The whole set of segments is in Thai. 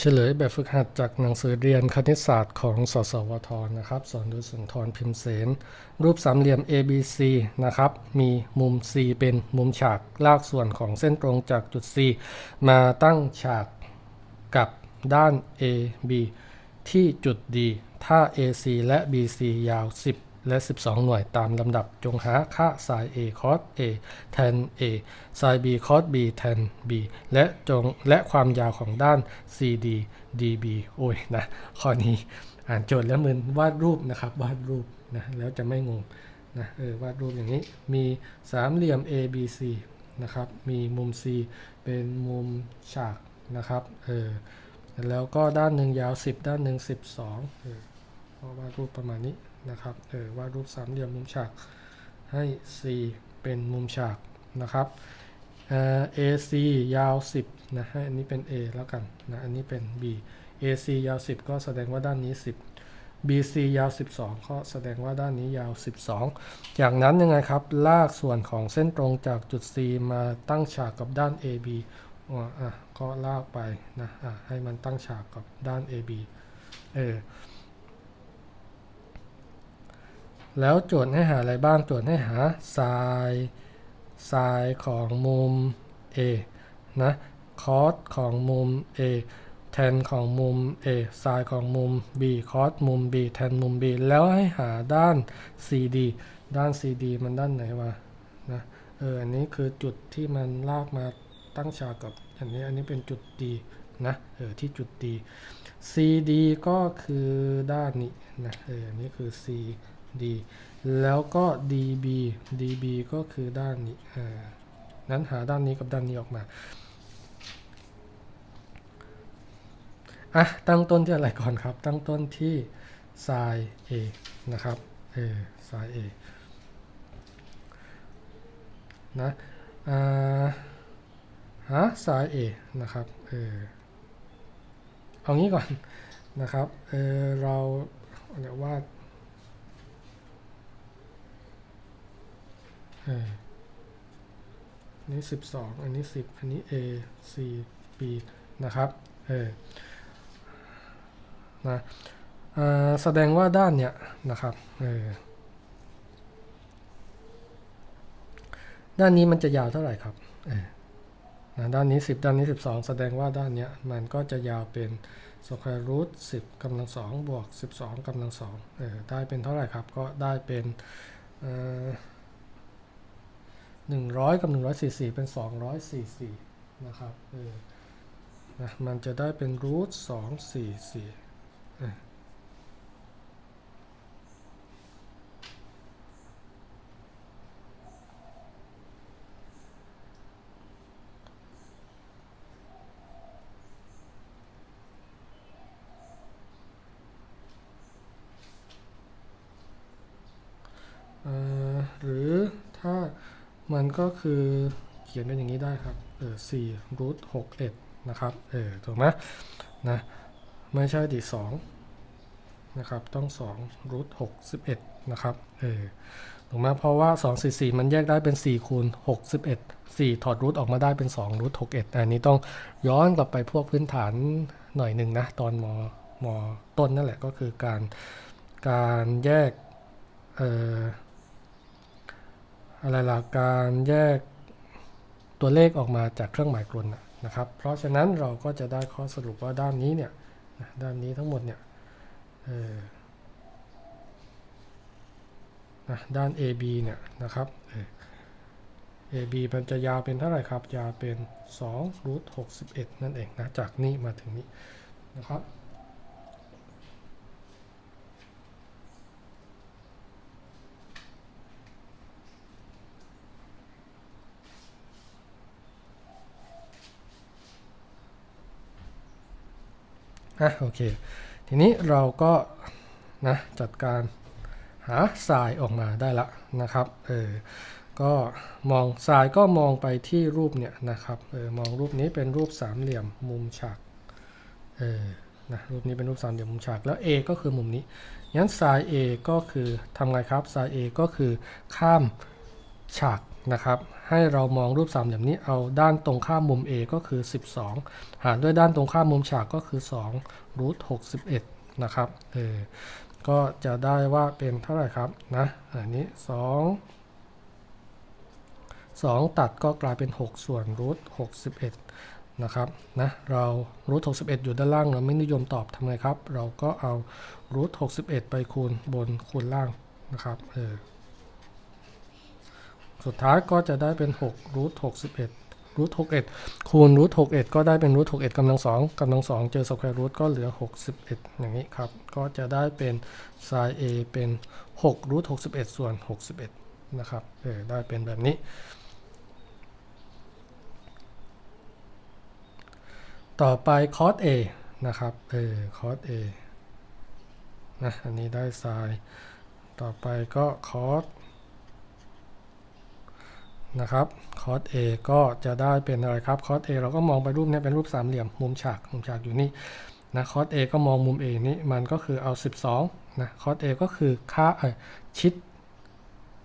เฉลยแบบฝึกหัดจากหนังสือเรียนคณิตศาสตร์ของสสวทนะครับ สอนโดยสุนทรพิมพ์เสน รูปสามเหลี่ยม ABC นะครับ มีมุม C เป็นมุมฉากลากส่วนของเส้นตรงจากจุด C มาตั้งฉากกับด้าน AB ที่จุด D ถ้า AC และ BC ยาว 10 และ 12 หน่วยตามลำดับจงหาค่า sin A cos A tan A sin B cos B tan B และจงและความยาวของด้าน CD DB โอ้ยนะข้อนี้อ่านโจทย์แล้วเหมือนวาดรูปนะครับวาดรูปนะแล้วจะไม่งงนะเออวาดรูปอย่างนี้มีสามเหลี่ยม ABC นะครับมีมุม C เป็นมุมฉากนะครับเออแล้วก็ด้านหนึ่งยาว 10 ด้านหนึ่ง12เออวาดรูปประมาณนี้ นะครับเออวาดรูปสามเหลี่ยมมุมฉากให้ C เป็นมุมฉากนะครับเอ่อ AC ยาว 10นะให้อันนี้เป็น A แล้วกันนะอันนี้เป็น B AC ยาว 10 ก็แสดงว่าด้านนี้ 10 BC ยาว 12 ก็แสดงว่าด้านนี้ยาว 12 จากนั้นยังไงครับ ลากส่วนของเส้นตรงจากจุด C มาตั้งฉากกับด้าน AB อ่อะก็ลากไปนะอะให้มันตั้งฉากกับด้าน AB เออ แล้วโจทย์ให้หาอะไรบ้างโจทย์ให้หา sin sin ของมุม A นะ cos ของมุม A tan ของมุม A sin ของมุม B cos มุม B tan มุม B แล้วให้หาด้าน CD ด้าน CD มันด้านไหนวะนะเอออันนี้คือจุดที่มันลากมาตั้งฉากกับอันนี้อันนี้เป็นจุด D นะเออที่จุด D CD ก็คือด้านนี้นะเอออันนี้คือ CD แล้วก็ DB DB ก็คือด้านนี้นั้นหาด้านนี้กับด้านนี้ออกมาอะตั้งต้นที่อะไรก่อนครับ ตั้งต้นที่ sin A นะครับเออ sin A นะอ่าหา sin A นะครับเออเอางี้ก่อนนะครับเออเราเดี๋ยววาด อันนี้ 12 อันนี้ 10 อันนี้ A C B นะครับ เออ นะอ่าแสดงว่าด้านเนี้ยนะครับ เออ ด้านนี้มันจะยาวเท่าไหร่ครับ เออนะด้านนี้ 10 ด้านนี้ 12 แสดงว่าด้านเนี้ยมันก็จะยาวเป็นสแควรูท10กำลัง2บวก12กำลัง2เออได้เป็นเท่าไหร่ครับ ก็ได้เป็นเอ่อ 100 กับ 144 เป็น 244 นะครับเออนะมันจะได้เป็นรูท244เออเอ่อหรือถ้า มันก็คือเขียนเป็นอย่างนี้ได้ครับ เออ4รูท61นะครับ เออ ถูกไหมนะ ไม่ใช่ดิ2นะครับ ต้อง2รูท61นะครับ เออ ถูกไหมเพราะว่า244มันแยกได้เป็น4คูณ61 4ถอดรูทออกมาได้เป็น2รูท61อันนี้ต้องย้อนกลับไปพวกพื้นฐานหน่อยหนึ่งนะ ตอนมมต้นนั่นแหละก็คือการการแยก เอ่อ อะไรล่ะการแยกตัวเลขออกมาจากเครื่องหมายกลนะนะครับ เพราะฉะนั้นเราก็จะได้ข้อสรุปว่าด้านนี้เนี่ยด้านนี้ทั้งหมดเนี่ยนะด้าน AB เนี่ยนะครับเออ AB มันจะยาวเป็นเท่าไหร่ครับ ยาวเป็น2รูท61 นั่นเองนะ จากนี้มาถึงนี้นะครับ อะโอเค ทีนี้เราก็นะจัดการหาทรายออกมาได้ละนะครับเออก็มองทรายก็มองไปที่รูปเนี่ยนะครับเออมองรูปนี้เป็นรูปสามเหลี่ยมมุมฉากเออนะรูปนี้เป็นรูปสามเหลี่ยมมุมฉากแล้ว A ก็คือมุมนี้งั้น sin A ก็คือทำไงครับ sin A ก็คือข้ามฉาก นะครับ ให้เรามองรูปสามเหลี่ยมนี้เอาด้านตรงข้ามมุม A ก็คือ 12 หารด้วยด้านตรงข้ามมุมฉากก็คือ2รูท61 นะครับ เออ ก็จะได้ว่าเป็นเท่าไหร่ครับนะ อันนี้ 2 2 ตัดก็กลายเป็น 6 ส่วนรูท61 นะครับนะเรารูท61 อยู่ด้านล่างเราไม่นิยมตอบทำไงครับ เราก็เอารูท61 ไปคูณบนคูณล่างนะครับ เออ สุดท้ายก็จะได้เป็น6รูท61รูท61คูณรูท61ก็ได้เป็นรูท61กำลัง2กำลัง2เจอสแควร์รูทก็เหลือ61อย่างนี้ครับ ก็จะได้เป็น sin a เป็น6รูท61ส่วน61นะครับเออได้เป็นแบบนี้ ต่อไป cos a นะครับเออ cos a นะอันนี้ได้ sin ต่อไปก็ cos นะครับ cos a ก็จะได้เป็นอะไรครับ cos a เราก็มองไปรูปเนี้ยเป็นรูปสามเหลี่ยม มุมฉาก มุมฉากอยู่นี่นะ cos a ก็มองมุม a นี้มันก็คือเอา 12นะ cos a ก็คือค่าเออชิด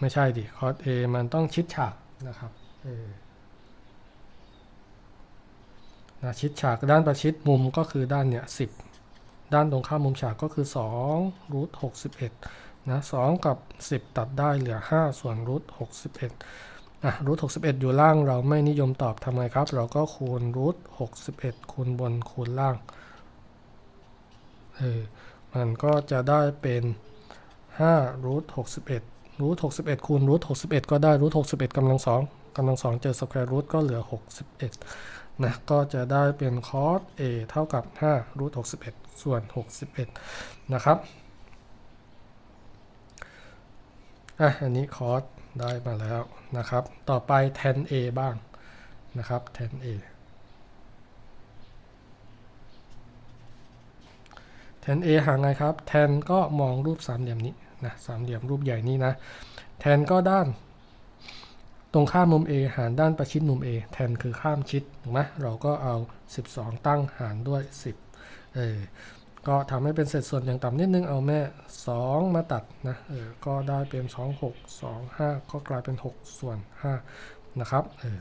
ไม่ใช่ดิ cos a มันต้องชิดฉากนะครับเออนะชิดฉากด้านประชิดมุมก็คือด้านเนี้ย10ด้านตรงข้ามมุมฉากก็คือ2รูท61นะ2กับ 10 ตัดได้เหลือ 5 ส่วนรูท61อ่ะรูท61อยู่ล่างเราไม่นิยมตอบทำไงครับ เราก็คูณรูท61คูณบนคูณล่างเออมันก็จะได้เป็น5รูท61รูท61คูณรูท61ก็ได้รูท61กำลัง2กำลัง2เจอสแควร์รูทก็เหลือ61นะก็จะได้เป็นคอส a เท่ากับ5รูท61 ส่วน 61 นะครับ อะ อันนี้คอส ได้มาแล้วนะครับ ต่อไป tan a บ้างนะครับ tan a tan a หาไงครับ tan ก็มองรูปสามเหลี่ยมนี้นะสามเหลี่ยมรูปใหญ่นี้นะ tan ก็ด้าน ตรงข้ามมุม a หารด้านประชิดมุม a tan คือข้ามชิดถูกไหมเราก็เอา 12 ตั้งหารด้วย 10เออ ก็ทำให้เป็นเศษส่วนอย่างต่ำนิดนึงเอาแม่ 2 มาตัดนะเออก็ได้เป็น 2 6 2 5 ก็กลายเป็น 6 ส่วน 5 นะครับเออ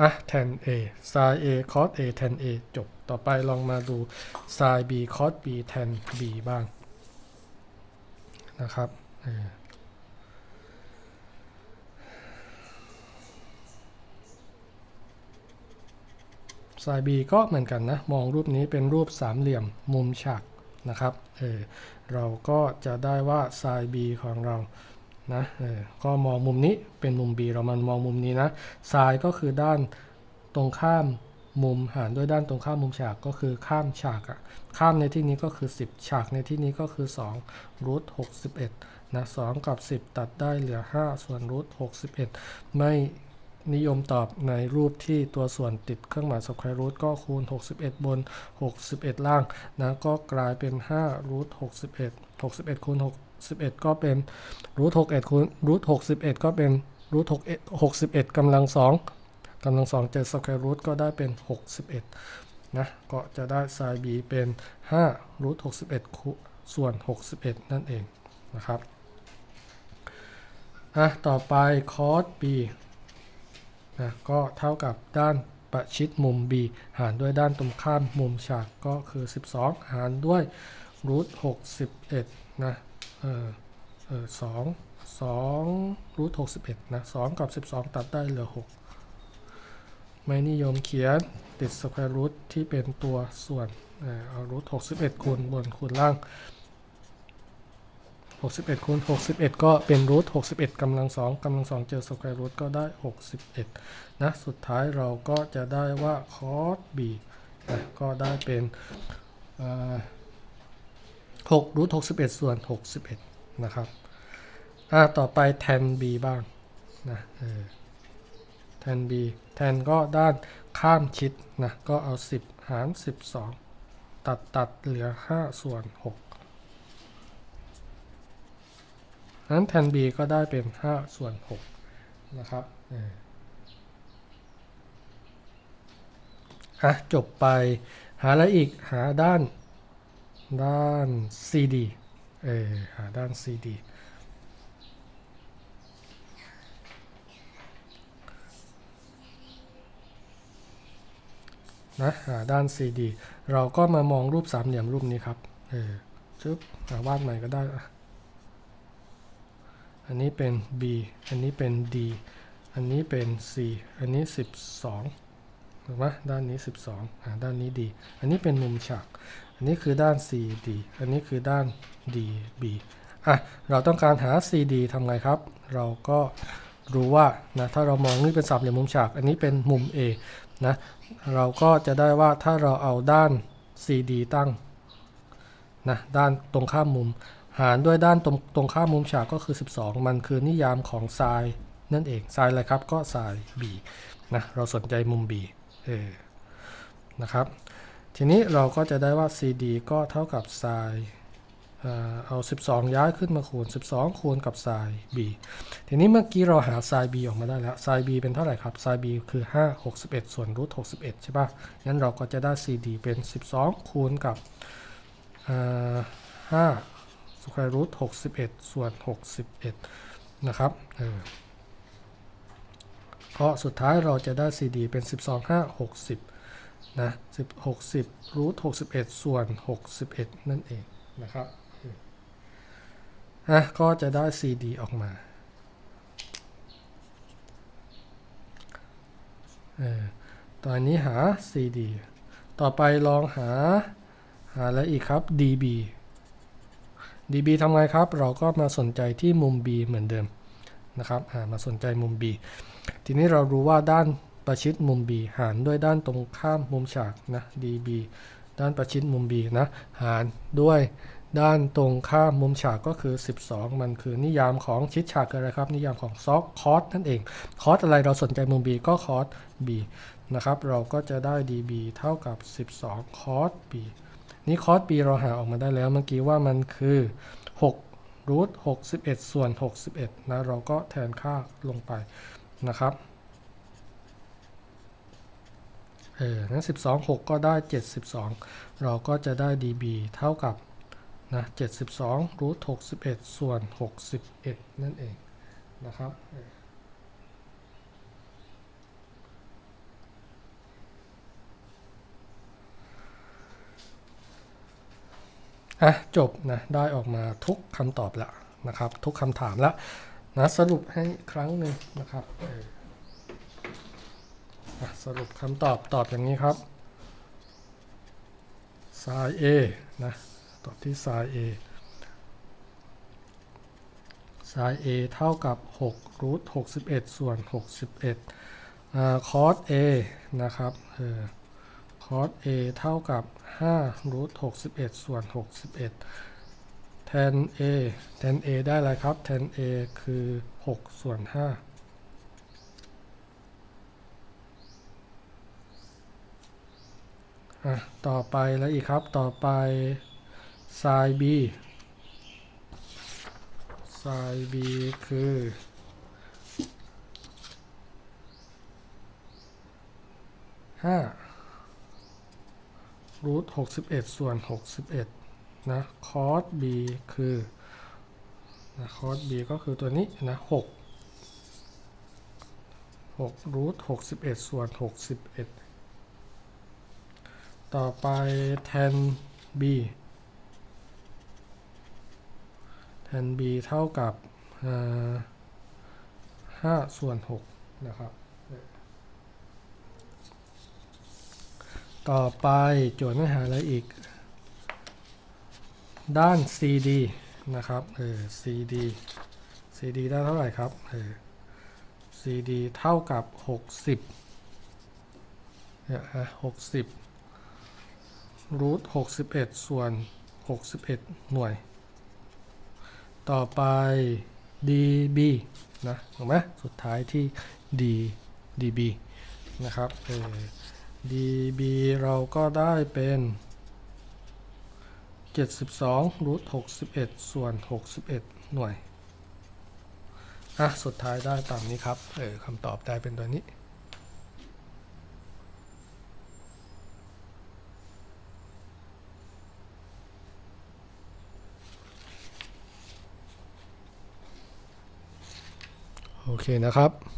อะ tan a sin a cos a tan a จบ ต่อไปลองมาดู sin b cos b tan b บ้างนะครับเออ สาย B ก็เหมือนกันนะ มองรูปนี้เป็นรูปสามเหลี่ยมมุมฉากนะครับเออเราก็จะได้ว่า sin B ของเรานะเออก็มองมุมนี้เป็นมุม B เรามันมองมุมนี้นะ sin ก็คือด้านตรงข้ามมุมหารด้วยด้านตรงข้ามมุมฉากก็คือข้ามฉากอะข้ามในที่นี้ก็คือ 10 ฉากในที่นี้ก็คือ2รูท61นะ2กับ 10 ตัดได้เหลือ 5 ส่วนรูท61ไม่ นิยมตอบในรูปที่ตัวส่วนติดเครื่องหมายสแควร์รูทก็คูณ 61 บน 61 ล่างนะก็กลายเป็น5รูท61 61คูณ61 ก็เป็นรูท61คูณรูท61 ก็เป็นรูท61กำลัง2กำลัง2เจอสแควร์รูทก็ได้เป็น 61 นะ ก็จะได้ sin b เป็น5รูท61คูส่วน 61 นั่นเองนะครับ อะ ต่อไป cos b นะก็เท่ากับด้านประชิดมุม b หารด้วยด้านตรงข้ามมุมฉากก็คือ 12 หารด้วยรูท61นะเออเออ2 2รูท61นะ2กับ12ตัดได้เหลือ6ไม่นิยมเขียนติดสแควร์รูทที่เป็นตัวส่วนเอารูท61คูณบนคูณล่าง 61คูณ61 ก็เป็นรูท61กำลัง2กำลัง2เจอสแควร์รูทก็ได้ 61 นะ สุดท้ายเราก็จะได้ว่า cos b นะก็ได้เป็น6รูท61 ส่วน 61 นะครับ อ่า ต่อไป tan b บ้างนะเออ tan b tan ก็ด้านข้ามชิดนะ ก็เอา 10 หาร 12 ตัดตัดเหลือ 5 ส่วน 6 นั้นแทน b ก็ได้เป็น 5 ส่วน 6 นะครับอะจบไปหาอะไรอีกหาด้านด้าน CD เออหาด้าน CD นะหาด้าน CD เราก็มามองรูปสามเหลี่ยมรูปนี้ครับ เออชึบหาวาดใหม่ก็ได้ อันนี้เป็น B อันนี้เป็น D อันนี้เป็น C อันนี้ 12ถูกไหมด้านนี้ 12อ่าด้านนี้ D อันนี้เป็นมุมฉาก อันนี้คือด้าน CD อันนี้คือด้าน DB อะเราต้องการหา CD ทำไงครับ เราก็รู้ว่านะถ้าเรามองนี่เป็นสามเหลี่ยมมุมฉาก อันนี้เป็นมุม A นะเราก็จะได้ว่าถ้าเราเอาด้าน CD ตั้งนะด้านตรงข้ามมุม หารด้วยด้านตรงตรงข้ามมุมฉากก็คือ 12 มันคือนิยามของไซน์นั่นเองไซน์อะไรครับก็ไซน์ B นะเราสนใจมุม B เออนะครับ ทีนี้เราก็จะได้ว่า CD ก็เท่ากับไซน์เอา 12 ย้ายขึ้นมาคูณ 12 คูณกับไซน์ B ทีนี้เมื่อกี้เราหาไซน์ B ออกมาได้แล้วไซน์ B เป็นเท่าไหร่ครับไซน์ B คือ 5 61 ส่วนรูท61 ใช่ปะงั้นเราก็จะได้ CD เป็น 12 คูณกับ5 สแควร์รูท61ส่วน61นะครับเออเพราะสุดท้ายเราจะได้ CD เป็น 12 5 60 นะ10 60รูท61 ส่วน 61 นั่นเองนะครับอะก็จะได้ CD ออกมาเออตอนนี้หา CD ต่อไปลองหาหาอะไรอีกครับ DB DB ทำไงครับ เราก็มาสนใจที่มุม B เหมือนเดิมนะครับมาสนใจมุม B ทีนี้เรารู้ว่าด้านประชิดมุม B หารด้วยด้านตรงข้ามมุมฉากนะ DB ด้านประชิดมุม B นะหารด้วยด้านตรงข้ามมุมฉากก็คือ 12 มันคือนิยามของชิดฉากอะไรครับ นิยามของซอกคอสนั่นเอง คอสอะไรเราสนใจมุม B ก็คอส B นะครับ เราก็จะได้ DB เท่ากับ 12 คอส B นี่คอส B เราหาออกมาได้แล้วเมื่อกี้ว่ามันคือ6รูท61 ส่วน 61 นะ เราก็แทนค่าลงไปนะครับ เออนั้น12 6 ก็ได้ 72 เราก็จะได้ dB เท่ากับนะ 72รูท61 ส่วน 61 นั่นเองนะครับ อะจบนะได้ออกมาทุกคำตอบแล้วนะครับ ทุกคำถามแล้วนะสรุปให้ครั้งหนึ่งนะครับสรุปคำตอบตอบอย่างนี้ครับ sin A นะตอบที่ sin A sin A เท่ากับ6รูท61 ส่วน 61อ่า cos A นะครับเออ cos A เท่ากับ5รูท61 ส่วน 61 tan A tan A ได้อะไรครับ tan A คือ 6 ส่วน 5 ต่อไปแล้วอีกครับ ต่อไป sin b sin b คือห้า รูทหกสิบเอ็ดส่วนหกสิบเอ็ดนะคอส b คือนะคอส b ก็คือตัวนี้นะหกหกรูทหกสิบเอ็ดส่วนหกสิบเอ็ดต่อไป tan b tan b เท่ากับห้าส่วนหกนะครับ ต่อไปโจทย์เนื้อหาอะไรอีก ด้าน CD นะครับ เออ CD CD ได้เท่าไหร่ครับ เออ CD เท่ากับ 60เนี่ยฮะ60รูท61ส่วน 61 หน่วย ต่อไป DB นะถูกไหมสุดท้ายที่ D DB นะครับ เออ dB เราก็ได้เป็น 72รูท61 ส่วน 61 หน่วย อะ สุดท้ายได้ตามนี้ครับ เออคำตอบได้เป็นตัวนี้โอเคนะครับ